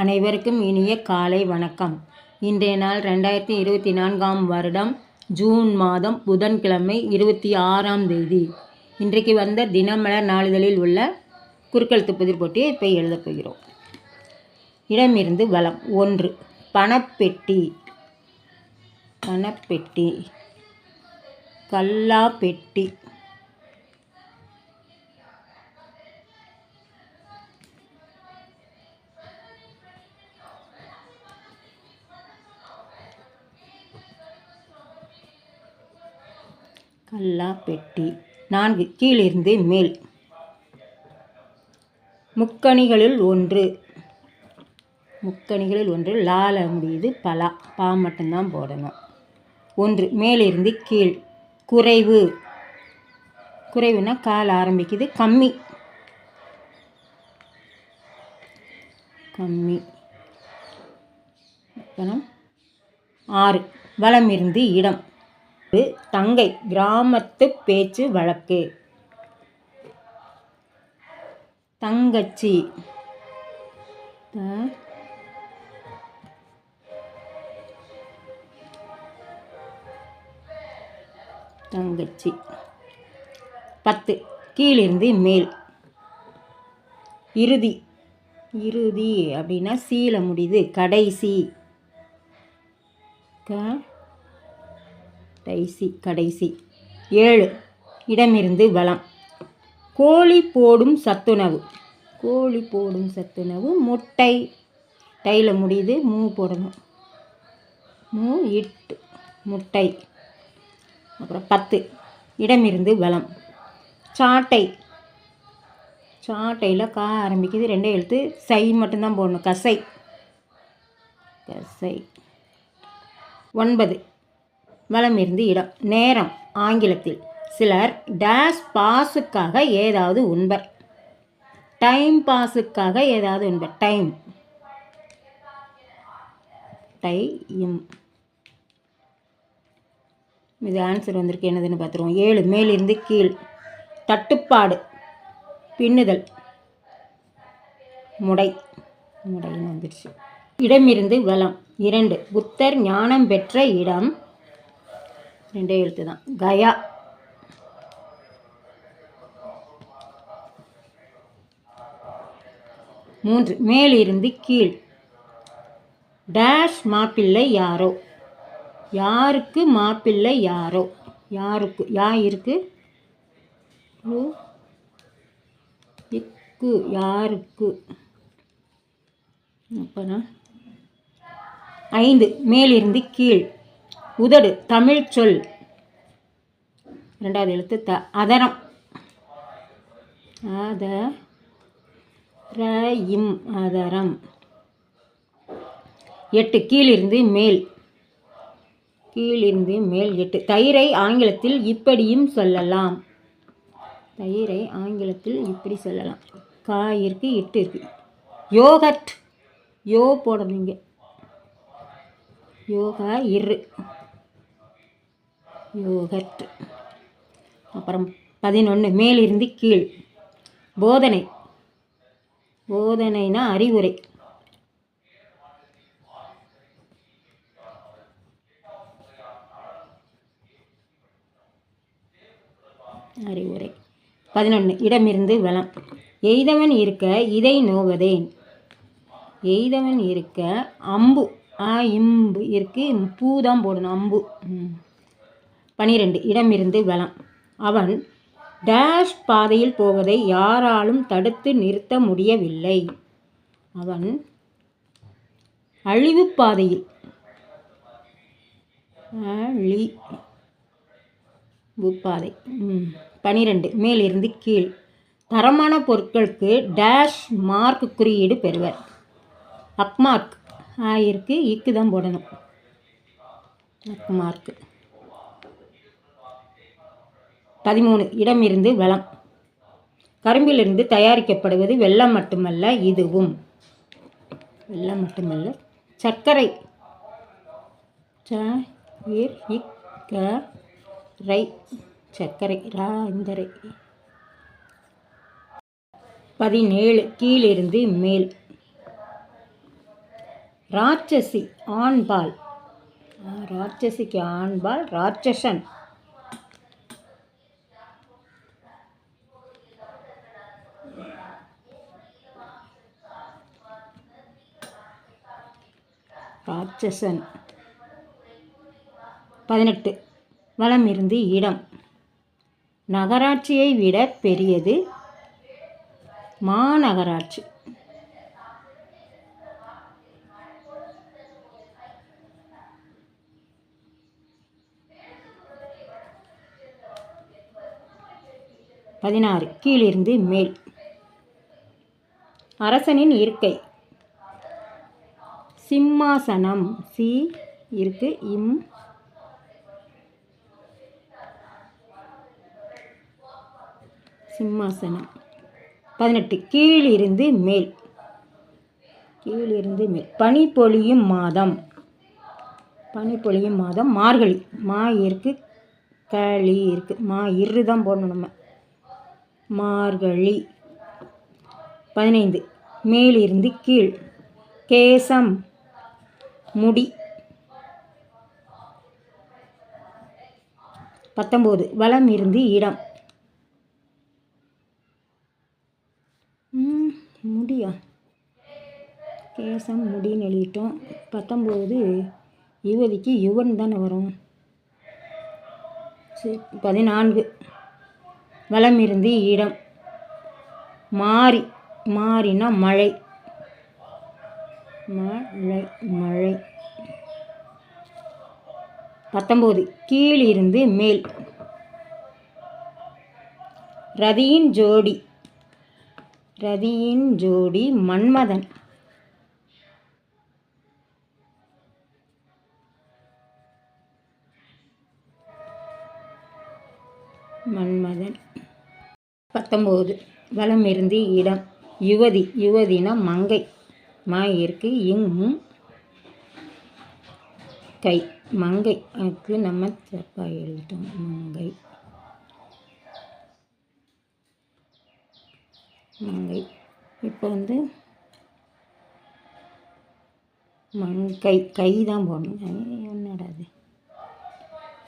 அனைவருக்கும் இனிய காலை வணக்கம். இன்றைய நாள் ரெண்டாயிரத்தி இருபத்தி நான்காம் வருடம் ஜூன் மாதம் புதன்கிழமை இருபத்தி ஆறாம் தேதி. இன்றைக்கு வந்த தினமலர் நாளிதழில் உள்ள குறுக்கெழுத்து புதிர் போட்டியை இப்போ எழுதப் போகிறோம். இடமிருந்து வளம். ஒன்று பணப்பெட்டி. பணப்பெட்டி. கல்லாப்பெட்டி. கல்லாப்பெட்டி. நான்கு. கீழிருந்து மேல். முக்கணிகளில் ஒன்று. முக்கணிகளில் ஒன்று. லால முடியுது. பலா. பா மட்டும்தான் போடணும். ஒன்று. மேலிருந்து கீழ். குறைவு. குறைவுனா கால் ஆரம்பிக்குது. கம்மி. கம்மி. அப்புறம் ஆறு. வளம் இருந்து இடம். தங்கை கிராமத்து பேச்சு வழக்கு. தங்கச்சி. த தங்கச்சி. பத்து கீழிருந்து மேல். இறுதி. இறுதி அப்படின்னா சீல முடியுது. கடைசி. க கடைசி கடைசி. ஏழு. இடமிருந்து வளம். கோழி போடும் சத்துணவு. கோழி போடும் சத்துணவு முட்டை. டையில் முடியுது மூ போடணும். மூ இட்டு முட்டை. அப்புறம் பத்து. இடமிருந்து வளம். சாட்டை. சாட்டையில் கா ஆரம்பிக்குது. ரெண்டே எழுத்து. சை மட்டும்தான் போடணும். கசை. கசை. ஒன்பது. வலம் இருந்து இடம். நேரம் ஆங்கிலத்தில். சிலர் டேஷ் பாஸுக்காக ஏதாவது உண்பர். டைம் பாஸுக்காக ஏதாவது உண்பர். டைம் டைம் இது ஆன்சர் வந்திருக்கு. என்னதுன்னு பார்த்துருவோம். ஏழு மேலிருந்து கீழ். தட்டுப்பாடு பின்னுதல் முடை. முடைன்னு வந்துடுச்சு இடமிருந்து வளம். இரண்டு புத்தர் ஞானம் பெற்ற இடம். ரெண்டே எழுத்து தான். கயா. மூன்று மேலிருந்து கீழ். டேஷ் மாப்பிள்ளை யாரோ? யாருக்கு மாப்பிள்ளை யாரோ? யாருக்கு யா இருக்கு? இக்கு யாருக்கு? அப்புறம் ஐந்து மேலிருந்து கீழ். உதடு தமிழ் சொல். ரெண்டாவது எழுத்து த அதரம். அத ரயிம் அதரம். எட்டு கீழிருந்து மேல். கீழிருந்து மேல் எட்டு. தயிரை ஆங்கிலத்தில் இப்படியும் சொல்லலாம். தயிரை ஆங்கிலத்தில் இப்படி சொல்லலாம். காயிற்கு இருக்கு இட்டு இருக்கு யோகட். யோ போடணுங்க யோகா இரு. யோகர்ட் அப்புறம் பதினொன்று மேலிருந்து கீழ். போதனை. போதனைனா அறிவுரை. அறிவுரை. பதினொன்று இடமிருந்து வளம். எய்தவன் இருக்க இதை நோவதேன். எய்தவன் இருக்க அம்பு. ஆ இம்பு. இருக்கு பூ தான் போடணும் அம்பு. பனிரெண்டு. இடமிருந்து வளம் அவன் டேஷ் பாதையில் போவதை யாராலும் தடுத்து நிறுத்த முடியவில்லை. அவன் அழிவு பாதையில் பாதை. பனிரெண்டு. மேலிருந்து கீழ். தரமான பொருட்களுக்கு டேஷ் மார்க் குறியீடு பெறுவர். அக்மார்க். ஆயிருக்கு இக்கு தான் போடணும். அக்மார்க்கு பதிமூணு. இடமிருந்து வளம். கரும்பிலிருந்து தயாரிக்கப்படுவது வெள்ளம் மட்டுமல்ல இதுவும். வெள்ளம் மட்டுமல்ல. சர்க்கரை. ரை சர்க்கரை. ரா இந்த ரை பதினேழு. கீழிருந்து மேல். ராட்சசி ஆண்பால். ராட்சசிக்கு ஆண்பால் ராட்சசன். ராட்சசன். பதினெட்டு. வளம் இருந்து இடம். நகராட்சியை விட பெரியது மாநகராட்சி. பதினாறு. கீழிருந்து மேல். அரசனின் இருக்கை. சிம்மாசனம். சி இருக்கு இம். சிம்மாசனம். பதினெட்டு கீழிருந்து மேல். கீழிருந்து மேல். பனி பொழியும் மாதம். பனி பொழியும் மாதம். மார்கழி. மா இருக்கு களி இருக்கு. மா இரு தான் போடணும் நம்ம. மார்கழி. பதினைந்து மேலிருந்து கீழ். கேசம். முடி. பத்தொம்போது. வளம் இருந்து இடம். முடியா? கேசம் முடின்னு எழுதிட்டோம். பத்தொம்போது யுவதிக்கு யுவன் தானே வரும். சரி பதினான்கு. வளமிருந்து இருந்து இடம். மாறி மாறினா மழை. மழை மழை. பத்தொம்போது கீழிருந்து மேல். ரதியின் ஜோடி ரதியின் ஜோடி மன்மதன். மன்மதன். பத்தொம்போது வலம் இருந்து இடம் யுவதி யுவதினா மங்கை. மா இருக்கு இங் கை. மங்கை. அதுக்கு நம்ம தப்பாக எழுதிட்டோம். மங்கை. மங்கை. இப்போ வந்து மங் கை கை தான் போடணும். என்னடாது என்னடா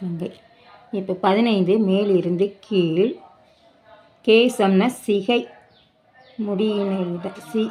மங்கை. இப்போ பதினைந்து மேலிருந்து கீழ். கேசம்னா சிகை. முடியின சி.